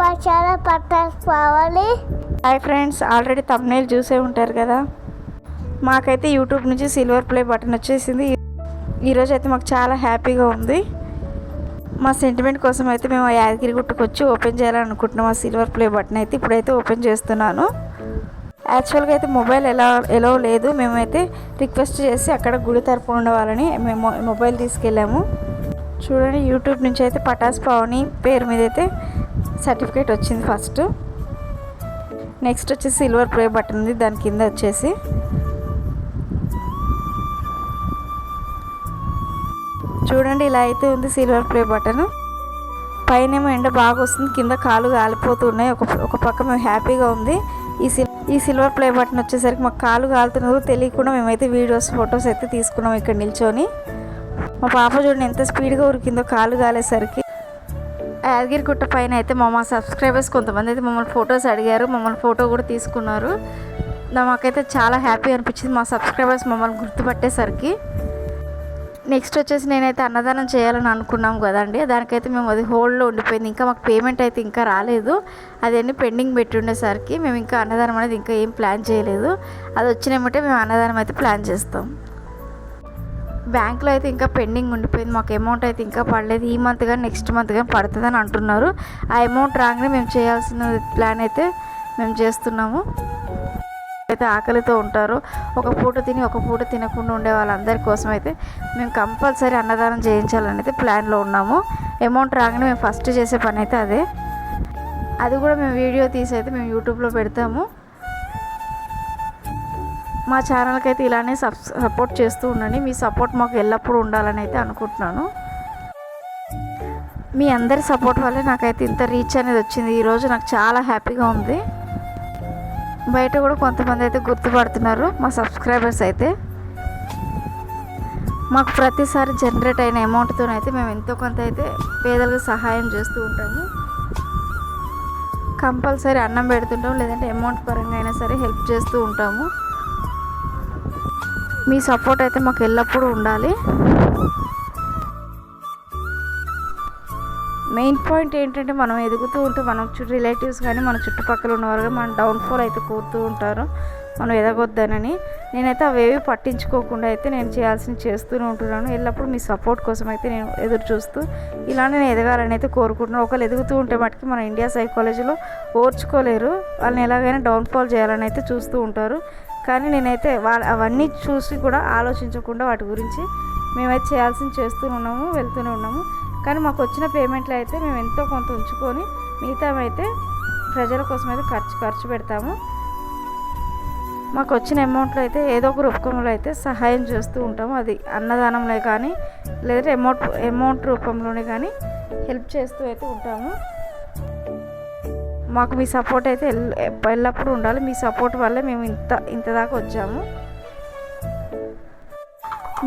మా చాలా పట్టాలి హాయ్ ఫ్రెండ్స్ ఆల్రెడీ తమ్నేల్ చూసే ఉంటారు కదా. మాకైతే యూట్యూబ్ నుంచి సిల్వర్ ప్లే బటన్ వచ్చేసింది. ఈరోజు అయితే మాకు చాలా హ్యాపీగా ఉంది. మా సెంటిమెంట్ కోసం అయితే మేము ఆ యాదగిరి గుట్టుకు వచ్చి ఓపెన్ చేయాలనుకుంటున్నాం ఆ సిల్వర్ ప్లే బటన్ అయితే ఇప్పుడైతే ఓపెన్ చేస్తున్నాను. యాక్చువల్గా అయితే మొబైల్ ఎలా ఎలా లేదు. మేమైతే రిక్వెస్ట్ చేసి అక్కడ గుడి తరపున ఉండవాలని మేము మొబైల్ తీసుకెళ్ళాము. చూడండి యూట్యూబ్ నుంచి అయితే పటాస్ పావని పేరు మీద అయితే సర్టిఫికేట్ వచ్చింది ఫస్ట్. నెక్స్ట్ వచ్చేసి సిల్వర్ ప్లే బటన్ ఉంది దాని కింద వచ్చేసి. చూడండి ఇలా అయితే ఉంది సిల్వర్ ప్లే బటన్. పైన ఏమో ఎండ బాగా వస్తుంది కింద కాలు కాలిపోతున్నాయి. ఒక ఒక పక్క మేము హ్యాపీగా ఉంది. ఈ సిల్ ఈ సిల్వర్ ప్లే బటన్ వచ్చేసరికి మాకు కాలు కాలుతున్నదో తెలియకుండా మేమైతే వీడియోస్ ఫొటోస్ అయితే తీసుకున్నాం ఇక్కడ నిల్చొని. మా పాప చూడండి ఎంత స్పీడ్గా ఉరికిందో కాలు కాలేసరికి. యాదగిరి గుట్ట పైన అయితే మా సబ్స్క్రైబర్స్ కొంతమంది అయితే మమ్మల్ని ఫొటోస్ అడిగారు. మమ్మల్ని ఫోటో కూడా తీసుకున్నారు. మాకైతే చాలా హ్యాపీ అనిపించింది. మా సబ్స్క్రైబర్స్ మమ్మల్ని గుర్తుపట్టేసరికి. నెక్స్ట్ వచ్చేసి నేనైతే అన్నదానం చేయాలని అనుకున్నాం కదండి. దానికైతే మేము అది హోల్డ్లో ఉండిపోయింది. ఇంకా మాకు పేమెంట్ అయితే ఇంకా రాలేదు. అదన్నీ పెండింగ్ పెట్టి ఉండేసరికి మేము ఇంకా అన్నదానం అనేది ఇంకా ఏం ప్లాన్ చేయలేదు. అది వచ్చినమంటే మేము అన్నదానం అయితే ప్లాన్ చేస్తాం. బ్యాంక్లో అయితే ఇంకా పెండింగ్ ఉండిపోయింది. మాకు అమౌంట్ అయితే ఇంకా పడలేదు. ఈ మంత్ కానీ నెక్స్ట్ మంత్ కానీ పడుతుందని అంటున్నారు. ఆ అమౌంట్ రాగానే మేము చేయాల్సిన ప్లాన్ అయితే మేము చేస్తున్నాము. అయితే ఆకలితో ఉంటారు. ఒక పూట తిని ఒక పూట తినకుండా ఉండే వాళ్ళందరి కోసం అయితే మేము కంపల్సరీ అన్నదానం చేయించాలని అయితే ప్లాన్లో ఉన్నాము. అమౌంట్ రాగానే మేము ఫస్ట్ చేసే పని అయితే అదే. అది కూడా మేము వీడియో తీసి అయితే మేము యూట్యూబ్లో పెడతాము. మా ఛానల్కి అయితే ఇలానే సబ్ సపోర్ట్ చేస్తూ ఉండండి. మీ సపోర్ట్ మాకు ఎల్లప్పుడూ ఉండాలని అయితే అనుకుంటున్నాను. మీ అందరి సపోర్ట్ వల్లే నాకైతే ఇంత రీచ్ అనేది వచ్చింది. ఈరోజు నాకు చాలా హ్యాపీగా ఉంది. బయట కూడా కొంతమంది అయితే గుర్తుపడుతున్నారు మా సబ్స్క్రైబర్స్ అయితే. మాకు ప్రతిసారి జనరేట్ అయిన అమౌంట్తో అయితే మేము ఎంతో కొంత అయితే పేదలకు సహాయం చేస్తూ ఉంటాము. కంపల్సరీ అన్నం పెడుతుంటాం లేదంటే అమౌంట్ పరంగా అయినా సరే హెల్ప్ చేస్తూ ఉంటాము. మీ సపోర్ట్ అయితే మాకు ఎల్లప్పుడూ ఉండాలి. మెయిన్ పాయింట్ ఏంటంటే మనం ఎదుగుతూ ఉంటే మనం చుట్టూ రిలేటివ్స్ కానీ మన చుట్టుపక్కల ఉన్నవారు కానీ మన డౌన్ఫాల్ అయితే కోరుతూ ఉంటారు. మనం ఎదగొద్దనని. నేనైతే అవేవి పట్టించుకోకుండా అయితే నేను చేయాల్సింది చేస్తూనే ఉంటున్నాను. ఎల్లప్పుడూ మీ సపోర్ట్ కోసం అయితే నేను ఎదురు చూస్తూ ఇలా నేను ఎదగాలని అయితే కోరుకుంటున్నాను. ఒకళ్ళు ఎదుగుతూ ఉంటే మటుకి మన ఇండియా సైకాలజీలో ఓర్చుకోలేరు. వాళ్ళని ఎలాగైనా డౌన్ఫాల్ చేయాలని అయితే చూస్తూ ఉంటారు. కానీ నేనైతే వాళ్ళ అవన్నీ చూసి కూడా ఆలోచించకుండా వాటి గురించి మేమైతే చేయాల్సింది చేస్తూ ఉన్నాము వెళ్తూనే ఉన్నాము. కానీ మాకు వచ్చిన పేమెంట్లు అయితే మేము ఎంతో కొంత ఉంచుకొని మిగతా అయితే ప్రజల కోసం అయితే ఖర్చు ఖర్చు పెడతాము. మాకు వచ్చిన అమౌంట్లో అయితే ఏదో ఒక రూపంలో అయితే సహాయం చేస్తూ ఉంటాము. అది అన్నదానంలో కానీ లేదంటే అమౌంట్ అమౌంట్ రూపంలోనే కానీ హెల్ప్ చేస్తూ అయితే ఉంటాము. మాకు మీ సపోర్ట్ అయితే ఎల్లప్పుడూ ఉండాలి. మీ సపోర్ట్ వల్లే మేము ఇంత ఇంత దాకా వచ్చాము.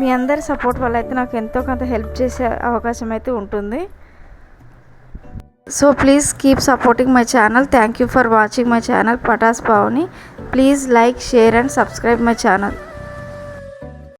మీ అందరి సపోర్ట్ వల్ల అయితే నాకు ఎంతో కొంత హెల్ప్ చేసే అవకాశం అయితే ఉంటుంది. So please keep supporting my channel. Thank you for watching my channel Patas Pavuni. Please like share and subscribe my channel.